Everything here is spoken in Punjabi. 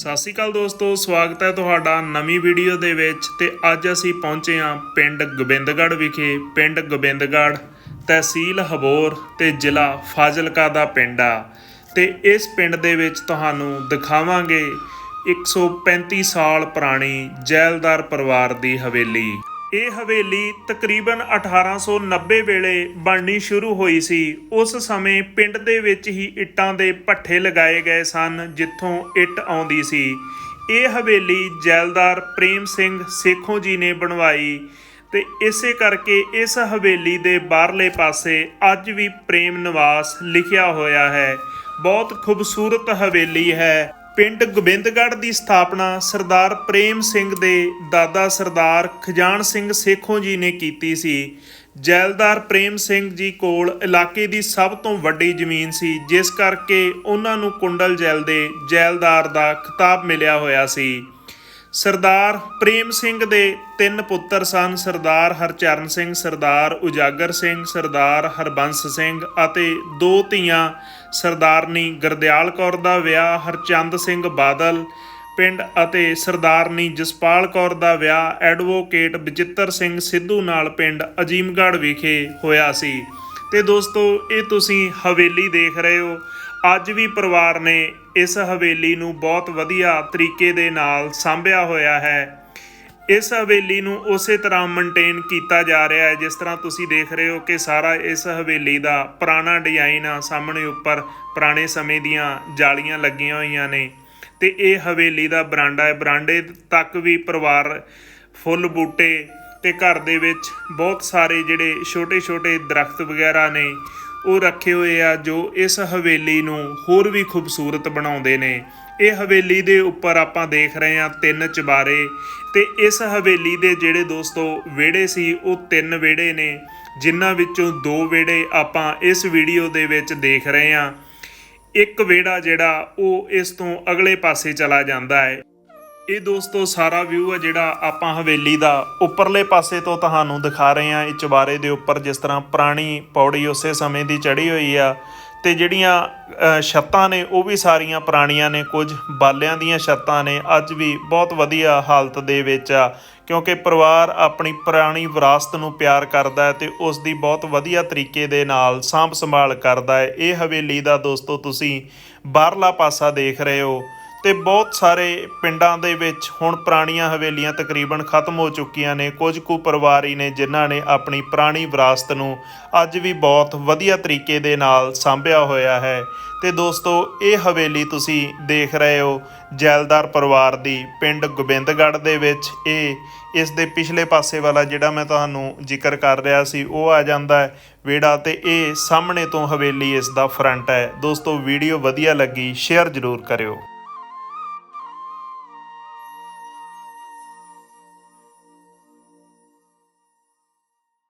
ਸਤਿ ਸ਼੍ਰੀ ਅਕਾਲ ਦੋਸਤੋ, ਸਵਾਗਤ ਹੈ ਤੁਹਾਡਾ ਨਵੀਂ ਵੀਡੀਓ ਦੇ ਵਿੱਚ ਤੇ ਅੱਜ ਅਸੀਂ ਪਹੁੰਚੇ ਹਾਂ ਪਿੰਡ ਗੋਬਿੰਦਗੜ੍ਹ ਵਿਖੇ, ਪਿੰਡ ਗੋਬਿੰਦਗੜ੍ਹ ਤਹਿਸੀਲ ਹਬੋਰ ਤੇ ਜ਼ਿਲ੍ਹਾ ਫਾਜ਼ਿਲਕਾ ਦਾ ਪਿੰਡ ਆ। ਤੇ ਇਸ ਪਿੰਡ ਦੇ ਵਿੱਚ ਤੁਹਾਨੂੰ ਦਿਖਾਵਾਂਗੇ 135 ਸਾਲ ਪੁਰਾਣੀ ਜੈਲਦਾਰ ਪਰਿਵਾਰ ਦੀ ਹਵੇਲੀ। ਇਹ ਹਵੇਲੀ ਤਕਰੀਬਨ 1890 ਵੇਲੇ ਬਣਨੀ ਸ਼ੁਰੂ ਹੋਈ ਸੀ। ਉਸ ਸਮੇਂ ਪਿੰਡ ਦੇ ਵਿੱਚ ਹੀ ਇੱਟਾਂ ਦੇ ਭੱਠੇ ਲਗਾਏ ਗਏ ਸਨ, ਜਿੱਥੋਂ ਇੱਟ ਆਉਂਦੀ ਸੀ। ਇਹ ਹਵੇਲੀ ਜੈਲਦਾਰ ਪ੍ਰੇਮ ਸਿੰਘ ਸੇਖੋਂ ਜੀ ਨੇ ਬਣਵਾਈ ਤੇ ਇਸੇ ਕਰਕੇ ਇਸ ਹਵੇਲੀ ਦੇ ਬਾਹਰਲੇ ਪਾਸੇ ਅੱਜ ਵੀ ਪ੍ਰੇਮ ਨਿਵਾਸ ਲਿਖਿਆ ਹੋਇਆ ਹੈ। ਬਹੁਤ ਖੂਬਸੂਰਤ ਹਵੇਲੀ ਹੈ। ਪਿੰਡ ਗੋਬਿੰਦਗੜ੍ਹ ਦੀ ਸਥਾਪਨਾ ਸਰਦਾਰ ਪ੍ਰੇਮ ਸਿੰਘ ਦੇ ਦਾਦਾ ਸਰਦਾਰ ਖਜਾਨ ਸਿੰਘ ਸੇਖੋਂ ਜੀ ਨੇ ਕੀਤੀ ਸੀ। ਜੈਲਦਾਰ ਪ੍ਰੇਮ ਸਿੰਘ ਜੀ ਕੋਲ ਇਲਾਕੇ ਦੀ ਸਭ ਤੋਂ ਵੱਡੀ ਜ਼ਮੀਨ ਸੀ, ਜਿਸ ਕਰਕੇ ਉਹਨਾਂ ਨੂੰ ਕੁੰਡਲ ਜੈਲ ਦੇ ਜੈਲਦਾਰ ਦਾ ਖਿਤਾਬ ਮਿਲਿਆ ਹੋਇਆ ਸੀ। ਸਰਦਾਰ ਪ੍ਰੇਮ ਸਿੰਘ ਦੇ ਤਿੰਨ ਪੁੱਤਰ ਸਨ, ਸਰਦਾਰ ਹਰਚਰਨ ਸਿੰਘ, ਸਰਦਾਰ ਉਜਾਗਰ ਸਿੰਘ, ਸਰਦਾਰ ਹਰਬੰਸ ਸਿੰਘ ਅਤੇ ਦੋ ਧੀਆਂ, ਸਰਦਾਰਨੀ ਗਰਦਿਆਲ ਕੌਰ ਦਾ ਵਿਆਹ, ਹਰਚੰਦ ਸਿੰਘ ਬਾਦਲ ਪਿੰਡ ਅਤੇ ਸਰਦਾਰਨੀ ਜਸਪਾਲ ਕੌਰ ਦਾ ਵਿਆਹ, ਐਡਵੋਕੇਟ ਬਚਿੱਤਰ ਸਿੰਘ ਸਿੱਧੂ ਨਾਲ ਪਿੰਡ ਅਜੀਮਗੜ੍ਹ ਵਿਖੇ ਹੋਇਆ ਸੀ। ਤੇ ਦੋਸਤੋ, ਇਹ ਤੁਸੀਂ ਹਵੇਲੀ ਦੇਖ ਰਹੇ ਹੋ। ਅੱਜ ਵੀ ਪਰਿਵਾਰ ਨੇ ਇਸ ਹਵੇਲੀ ਨੂੰ ਬਹੁਤ ਵਧੀਆ ਤਰੀਕੇ ਦੇ ਨਾਲ ਸਾਂਭਿਆ ਹੋਇਆ ਹੈ। ਇਸ ਹਵੇਲੀ ਨੂੰ ਉਸੇ ਤਰ੍ਹਾਂ ਮੇਨਟੇਨ ਕੀਤਾ ਜਾ ਰਿਹਾ ਹੈ, ਜਿਸ ਤਰ੍ਹਾਂ ਤੁਸੀਂ ਦੇਖ ਰਹੇ ਹੋ ਕਿ ਸਾਰਾ ਇਸ ਹਵੇਲੀ ਦਾ ਪੁਰਾਣਾ ਡਿਜ਼ਾਈਨ ਆ ਸਾਹਮਣੇ ਉੱਪਰ ਪੁਰਾਣੇ ਸਮੇਂ ਦੀਆਂ ਜਾਲੀਆਂ ਲੱਗੀਆਂ ਹੋਈਆਂ ਨੇ ਤੇ ਇਹ ਹਵੇਲੀ ਦਾ ਬਰਾਂਡਾ ਹੈ। ਬਰਾਂਡੇ ਤੱਕ ਵੀ ਪਰਿਵਾਰ ਫੁੱਲ ਬੂਟੇ ਤੇ ਘਰ ਦੇ ਵਿੱਚ ਬਹੁਤ ਸਾਰੇ ਜਿਹੜੇ ਛੋਟੇ-ਛੋਟੇ ਦਰਖਤ ਵਗੈਰਾ ਨੇ ਉਹ ਰੱਖੇ ਹੋਏ ਆ ਜੋ ਇਸ ਹਵੇਲੀ ਨੂੰ ਹੋਰ ਵੀ ਖੂਬਸੂਰਤ ਬਣਾਉਂਦੇ ਨੇ। ਇਹ ਹਵੇਲੀ ਦੇ ਉੱਪਰ ਆਪਾਂ ਦੇਖ ਰਹੇ ਹਾਂ ਤਿੰਨ ਚਬਾਰੇ ਤੇ ਇਸ ਹਵੇਲੀ ਦੇ ਜਿਹੜੇ ਦੋਸਤੋ ਵਿਹੜੇ ਸੀ, ਉਹ ਤਿੰਨ ਵਿਹੜੇ ਨੇ, ਜਿਨ੍ਹਾਂ ਵਿੱਚੋਂ ਦੋ ਵਿਹੜੇ ਆਪਾਂ ਇਸ ਵੀਡੀਓ ਦੇ ਵਿੱਚ ਦੇਖ ਰਹੇ ਹਾਂ। ਇੱਕ ਵਿਹੜਾ ਜਿਹੜਾ, ਉਹ ਇਸ ਤੋਂ ਅਗਲੇ ਪਾਸੇ ਚਲਾ ਜਾਂਦਾ ਹੈ। ਇਹ ਦੋਸਤੋ ਸਾਰਾ ਵਿਊ ਹੈ ਜਿਹੜਾ ਆਪਾਂ ਹਵੇਲੀ ਦਾ ਉੱਪਰਲੇ ਪਾਸੇ ਤੋਂ ਤੁਹਾਨੂੰ ਦਿਖਾ ਰਹੇ ਹਾਂ, ਇਹ ਚੁਬਾਰੇ ਦੇ ਉੱਪਰ ਜਿਸ ਤਰ੍ਹਾਂ ਪੁਰਾਣੀ ਪੌੜੀ ਉਸੇ ਸਮੇਂ ਦੀ ਚੜੀ ਹੋਈ ਆ ਤੇ ਜਿਹੜੀਆਂ ਛੱਤਾਂ ਨੇ ਉਹ ਵੀ ਸਾਰੀਆਂ ਪੁਰਾਣੀਆਂ ਨੇ, ਕੁਝ ਬਾਲਿਆਂ ਦੀਆਂ ਛੱਤਾਂ ਨੇ, ਅੱਜ ਵੀ ਬਹੁਤ ਵਧੀਆ ਹਾਲਤ ਦੇ ਵਿੱਚ ਆ, ਕਿਉਂਕਿ ਪਰਿਵਾਰ ਆਪਣੀ ਪੁਰਾਣੀ ਵਿਰਾਸਤ ਨੂੰ ਪਿਆਰ ਕਰਦਾ ਹੈ ਤੇ ਉਸ ਦੀ ਬਹੁਤ ਵਧੀਆ ਤਰੀਕੇ ਦੇ ਨਾਲ ਸਾਂਭ ਸੰਭਾਲ ਕਰਦਾ ਹੈ। ਇਹ ਹਵੇਲੀ ਦਾ ਦੋਸਤੋ ਤੁਸੀਂ ਬਾਹਰਲਾ ਪਾਸਾ ਦੇਖ ਰਹੇ ਹੋ। ਤੇ ਬਹੁਤ ਸਾਰੇ ਪਿੰਡਾਂ ਦੇ ਵਿੱਚ ਹੁਣ ਪੁਰਾਣੀਆਂ ਹਵੇਲੀਆਂ ਤਕਰੀਬਨ ਖਤਮ ਹੋ ਚੁੱਕੀਆਂ ਨੇ। ਕੁਝ ਕੁ ਪਰਿਵਾਰ ਹੀ ਨੇ ਜਿਨ੍ਹਾਂ ਨੇ ਆਪਣੀ ਪੁਰਾਣੀ ਵਿਰਾਸਤ ਨੂੰ ਅੱਜ ਵੀ ਬਹੁਤ ਵਧੀਆ ਤਰੀਕੇ ਦੇ ਨਾਲ ਸਾਂਭਿਆ ਹੋਇਆ ਹੈ। ਤੇ ਦੋਸਤੋ, ਇਹ ਹਵੇਲੀ ਤੁਸੀਂ ਦੇਖ ਰਹੇ ਹੋ ਜੈਲਦਾਰ ਪਰਿਵਾਰ ਦੀ ਪਿੰਡ ਗੋਬਿੰਦਗੜ੍ਹ ਦੇ ਵਿੱਚ। ਇਹ ਇਸ ਦੇ ਪਿਛਲੇ ਪਾਸੇ ਵਾਲਾ ਜਿਹੜਾ ਮੈਂ ਤੁਹਾਨੂੰ ਜ਼ਿਕਰ ਕਰ ਰਿਹਾ ਸੀ, ਉਹ ਆ ਜਾਂਦਾ ਹੈ ਵਿਹੜਾ ਤੇ ਇਹ ਸਾਹਮਣੇ ਤੋਂ ਹਵੇਲੀ ਇਸ ਦਾ ਫਰੰਟ ਹੈ। ਦੋਸਤੋ, ਵੀਡੀਓ ਵਧੀਆ ਲੱਗੀ, ਸ਼ੇਅਰ ਜ਼ਰੂਰ ਕਰਿਓ।